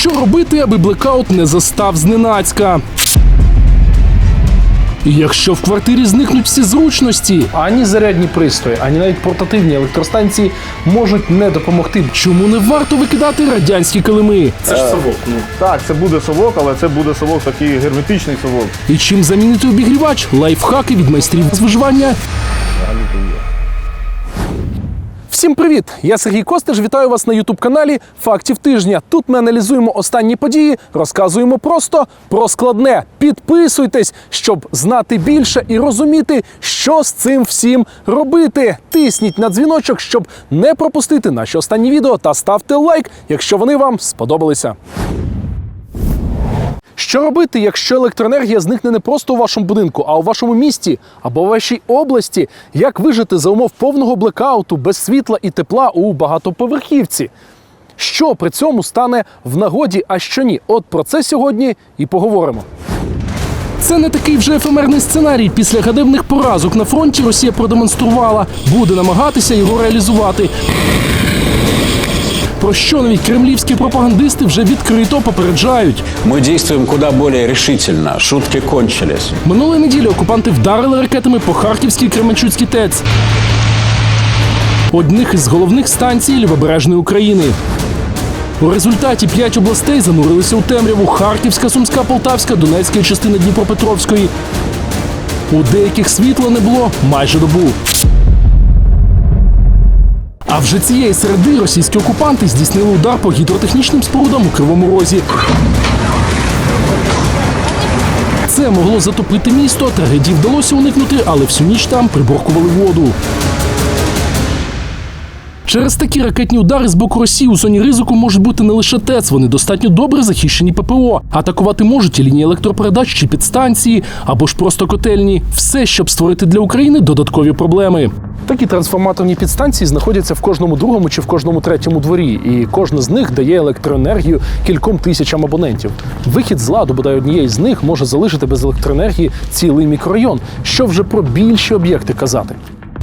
Що робити, аби блекаут не застав зненацька? Якщо в квартирі зникнуть всі зручності, ані зарядні пристрої, ані навіть портативні електростанції можуть не допомогти. Чому не варто викидати радянські килими? Це ж совок. Ну Так, це буде совок, але це буде совок такий герметичний совок. і чим замінити обігрівач? Лайфхаки від майстрів з виживання. Всім привіт! Я Сергій Костиш. Вітаю вас на Ютуб каналі Фактів тижня. Тут ми аналізуємо останні події, розказуємо просто про складне. Підписуйтесь, щоб знати більше і розуміти, що з цим всім робити. Тисніть на дзвіночок, щоб не пропустити наші останні відео та ставте лайк, якщо вони вам сподобалися. Що робити, якщо електроенергія зникне не просто у вашому будинку, а у вашому місті або вашій області? Як вижити за умов повного блекауту без світла і тепла у багатоповерхівці? Що при цьому стане в нагоді, а що ні? От про це сьогодні і поговоримо. Це не такий вже ефемерний сценарій. Після гадебних поразок на фронті Росія продемонструвала, буде намагатися його реалізувати. Про що навіть кремлівські пропагандисти вже відкрито попереджають. Мы действуем куда более решительно. Шутки кончились. Минулої неділі окупанти вдарили ракетами по Харківській Кременчуцькій ТЕЦ. Одних із головних станцій Лівобережної України. У результаті п'ять областей занурилися у темряву Харківська, Сумська, Полтавська, Донецька і частина Дніпропетровської. У деяких світла не було майже добу. А вже цієї середи російські окупанти здійснили удар по гідротехнічним спорудам у Кривому Розі. Це могло затопити місто. Трагедії вдалося уникнути, але всю ніч там приборкували воду. Через такі ракетні удари з боку Росії у зоні ризику можуть бути не лише ТЕЦ, вони достатньо добре захищені ППО. Атакувати можуть і лінії електропередач чи підстанції, або ж просто котельні. Все, щоб створити для України додаткові проблеми. Такі трансформаторні підстанції знаходяться в кожному другому чи в кожному третьому дворі, і кожна з них дає електроенергію кільком тисячам абонентів. Вихід з ладу, бодай однієї з них, може залишити без електроенергії цілий мікрорайон. Що вже про більші об'єкти казати.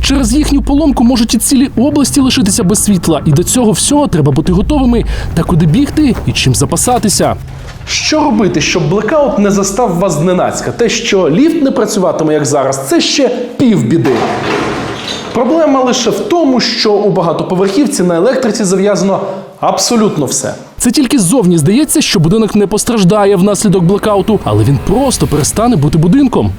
Через їхню поломку можуть і цілі області лишитися без світла, і до цього всього треба бути готовими та куди бігти і чим запасатися. Що робити, щоб блекаут не застав вас зненацька? Те, що ліфт не працюватиме як зараз, це ще півбіди. Проблема лише в тому, що у багатоповерхівці на електриці зав'язано абсолютно все. Це тільки ззовні здається, що будинок не постраждає внаслідок блекауту, але він просто перестане бути будинком.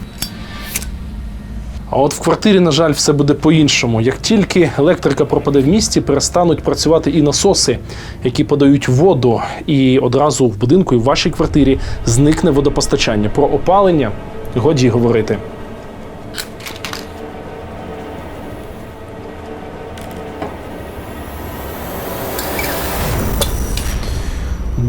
А от в квартирі, на жаль, все буде по-іншому. Як тільки електрика пропаде в місті, перестануть працювати і насоси, які подають воду, і одразу в будинку і в вашій квартирі зникне водопостачання. Про опалення годі говорити.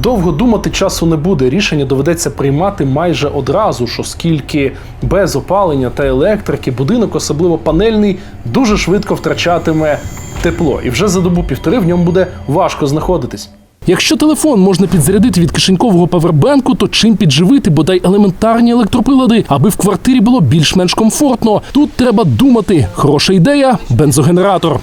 Довго думати часу не буде. Рішення доведеться приймати майже одразу ж, оскільки без опалення та електрики будинок, особливо панельний, дуже швидко втрачатиме тепло, і вже за добу півтори в ньому буде важко знаходитись. Якщо телефон можна підзарядити від кишенькового павербенку, то чим підживити бодай елементарні електроприлади, аби в квартирі було більш-менш комфортно. Тут треба думати. Хороша ідея бензогенератор.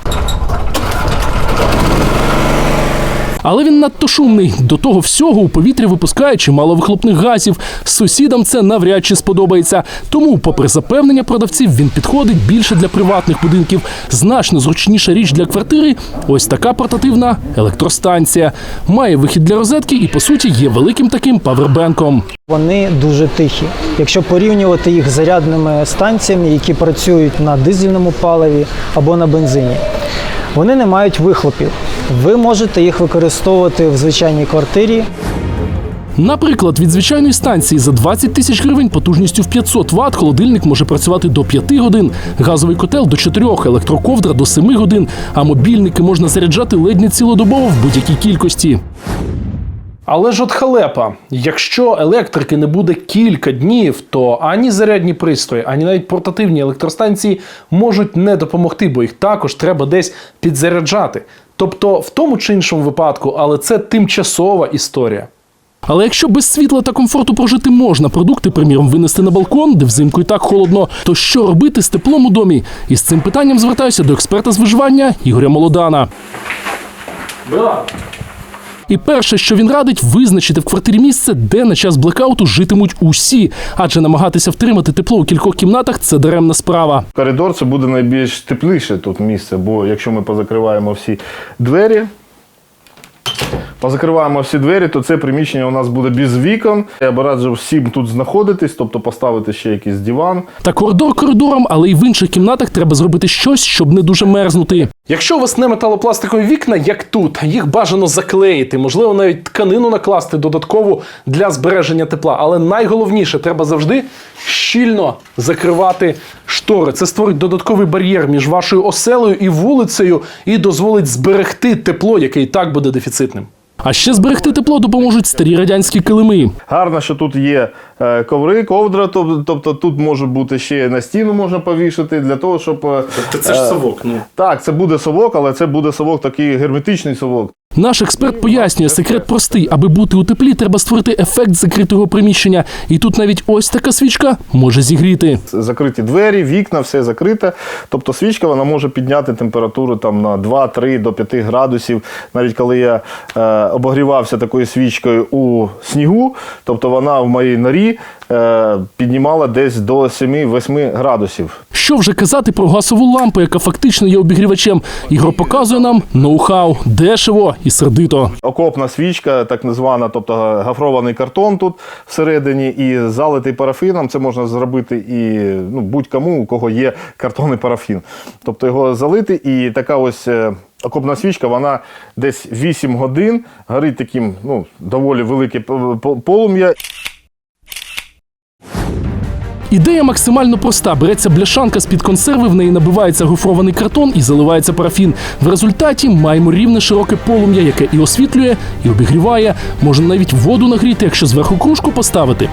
Але він надто шумний. До того всього у повітря випускає чимало вихлопних газів. Сусідам це навряд чи сподобається. Тому, попри запевнення продавців, він підходить більше для приватних будинків. Значно зручніша річ для квартири. Ось така портативна електростанція. Має вихід для розетки і, по суті, є великим таким павербенком. Вони дуже тихі. Якщо порівнювати їх з зарядними станціями, які працюють на дизельному паливі або на бензині, вони не мають вихлопів. Ви можете їх використовувати в звичайній квартирі. Наприклад, від звичайної станції за 20 тисяч гривень потужністю в 500 Вт холодильник може працювати до 5 годин, газовий котел до 4, електроковдра до 7 годин, а мобільники можна заряджати ледь не цілодобово в будь-якій кількості. Але ж от халепа, якщо електрики не буде кілька днів, то ані зарядні пристрої, ані навіть портативні електростанції можуть не допомогти, бо їх також треба десь підзаряджати. Тобто, в тому чи іншому випадку, але це тимчасова історія. Але якщо без світла та комфорту прожити можна, продукти, приміром, винести на балкон, де взимку і так холодно, то що робити з теплом у домі? І з цим питанням звертаюся до експерта з виживання Ігоря Молодана. І перше, що він радить, визначити в квартирі місце, де на час блекауту житимуть усі, адже намагатися втримати тепло у кількох кімнатах це даремна справа. Коридор це буде найбільш тепліше тут місце, бо якщо ми позакриваємо всі двері, позакриваємо всі двері, то це приміщення у нас буде без вікон. Я б раджу всім тут знаходитись, тобто поставити ще якийсь диван. Та коридор коридором, але й в інших кімнатах треба зробити щось, щоб не дуже мерзнути. Якщо у вас не металопластикові вікна, як тут, їх бажано заклеїти, можливо, навіть тканину накласти додаткову для збереження тепла. Але найголовніше треба завжди щільно закривати штори. Це створить додатковий бар'єр між вашою оселею і вулицею і дозволить зберегти тепло, яке і так буде дефіцитним. А ще зберегти тепло допоможуть старі радянські килими. Гарно, що тут є е, коври, ковдра, тоб- тобто тут може бути ще на стіну можна повішати для того, щоб. Тобто Це ж совок. Ну Так, це буде совок, але це буде совок такий герметичний совок. Наш експерт пояснює, секрет простий. Аби бути у теплі, треба створити ефект закритого приміщення. І тут навіть ось така свічка може зігріти. Закриті двері, вікна, все закрите. Тобто свічка вона може підняти температуру там на 2-3 до 5 градусів. Навіть коли я е, обогрівався такою свічкою у снігу, тобто вона в моїй норі піднімала десь до 7-8 градусів. Що вже казати про газову лампу, яка фактично є обігрівачем. Ігор показує нам ноу-хау, дешево і сердито. Окопна свічка, так звана, тобто гафрований картон тут всередині, і залитий парафіном. Це можна зробити і ну, будь-кому, у кого є картон і парафін. Тобто його залити, і така ось. е, Окопна свічка, вона десь 8 годин горить таким ну, доволі велике полум'я. Ідея максимально проста: береться бляшанка з-під консерви, в неї набивається гофрований картон і заливається парафін. В результаті маємо рівне широке полум'я, яке і освітлює, і обігріває. Можна навіть воду нагріти, якщо зверху кружку поставити.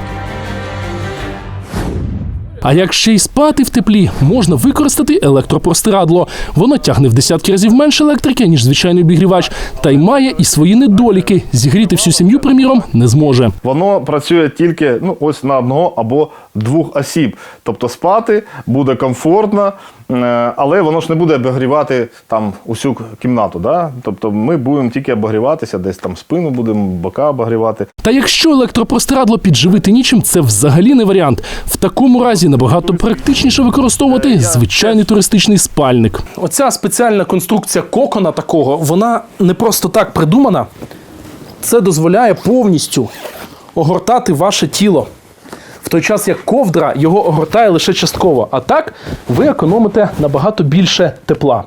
А якщо й спати в теплі, можна використати електропростирадло. Воно тягне в десятки разів менше електрики, ніж звичайний обігрівач, та й має і свої недоліки. Зігріти всю сім'ю, приміром, не зможе. Воно працює тільки ну, ось на одного або двох осіб. Тобто спати буде комфортно, але воно ж не буде обігрівати там усю кімнату. Да? Тобто ми будемо тільки обігріватися, десь там спину будемо, бока обігрівати. Та якщо електропростирадло підживити нічим, це взагалі не варіант. В такому разі набагато практичніше використовувати звичайний туристичний спальник. Оця спеціальна конструкція кокона такого, вона не просто так придумана. Це дозволяє повністю огортати ваше тіло. Той час як ковдра його огортає лише частково, а так ви економите набагато більше тепла.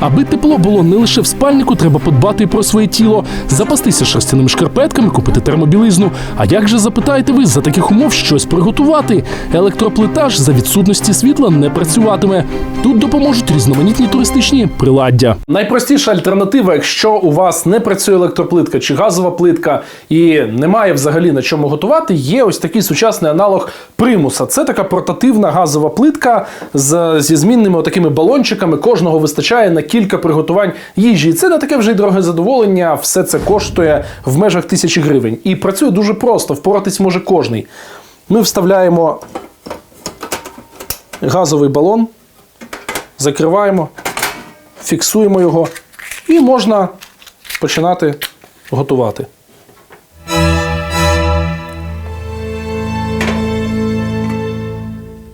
Аби тепло було не лише в спальнику, треба подбати про своє тіло, запастися шерстяними шкарпетками, купити термобілизну. А як же запитаєте ви за таких умов щось приготувати? Електроплита ж за відсутності світла не працюватиме. Тут допоможуть різноманітні туристичні приладдя. Найпростіша альтернатива, якщо у вас не працює електроплитка чи газова плитка і немає взагалі на чому готувати, є ось такий сучасний аналог примуса. Це така портативна газова плитка з, зі змінними такими балончиками. Кожного вистачає на кілька приготувань їжі. Це не таке вже й дороге задоволення. Все це коштує в межах тисячі гривень. І працює дуже просто, впоратись може кожний. Ми вставляємо газовий балон, закриваємо, фіксуємо його і можна починати готувати.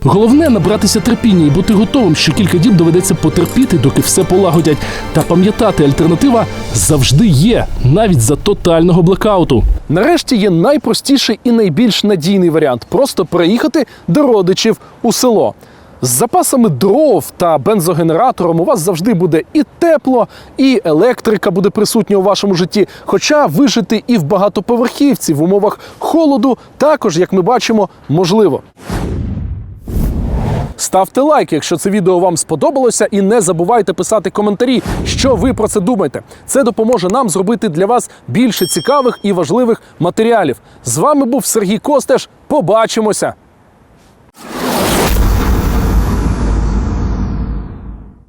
Головне набратися терпіння і бути готовим, що кілька діб доведеться потерпіти, доки все полагодять. Та пам'ятати, альтернатива завжди є, навіть за тотального блекауту. Нарешті є найпростіший і найбільш надійний варіант просто переїхати до родичів у село. З запасами дров та бензогенератором у вас завжди буде і тепло, і електрика буде присутня у вашому житті. Хоча вижити і в багатоповерхівці в умовах холоду також, як ми бачимо, можливо. Ставте лайк, якщо це відео вам сподобалося, і не забувайте писати коментарі, що ви про це думаєте. Це допоможе нам зробити для вас більше цікавих і важливих матеріалів. З вами був Сергій Костеш. Побачимося!